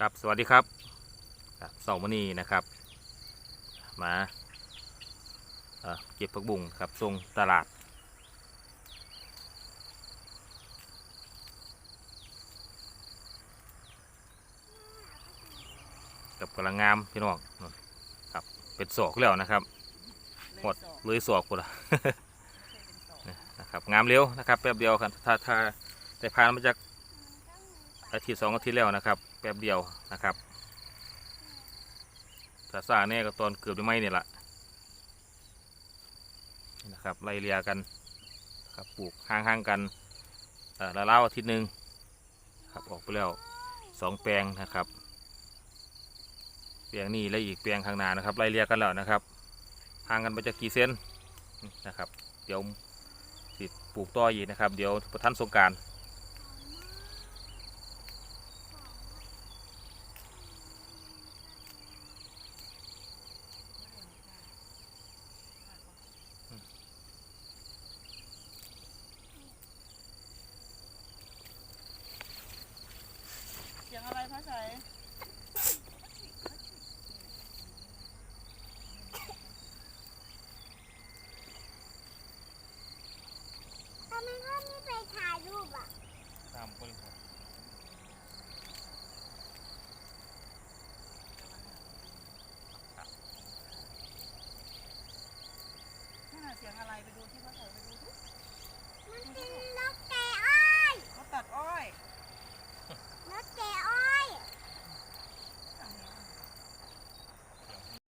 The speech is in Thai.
ครับสวัสดีครับสองวันนี้นะครับ มาเอ่อเก็บผักบุ้งครับส่งตลาด กับกำลังงามพี่น้องครับเป็นศอกแล้วนะครับหมดเลยศอกกูละนะครับงามเร็วนะครับแป๊บเดียวครับถ้าถ้าได้ผ่านมาจาก อาทิตย์สองอาทิตย์แล้วนะครับ แป๊บเดียวนะครับถ้าซาแน่ก็ตอนเกือบจะไหมเนี่ยแหละนะครับไล่เลียกันครับปลูกห่างๆกันละเล่าอาทิตย์หนึ่งครับออกไปแล้วสองแปลงนะครับแปลงนี้และอีกแปลงข้างหน้านะครับไล่เลียกันแล้วนะครับห่างกันไปจะกี่เซนนะครับ เดี๋ยวสิปลูกต่ออีกนะครับ เดี๋ยวประทันสงการ เสียงอะไร พระชัยทำไมพ่อไม่ไปถ่ายรูปอะ ตามคนครับนั่นน่ะเสียงอะไรไปดูที่พระชัยไปดู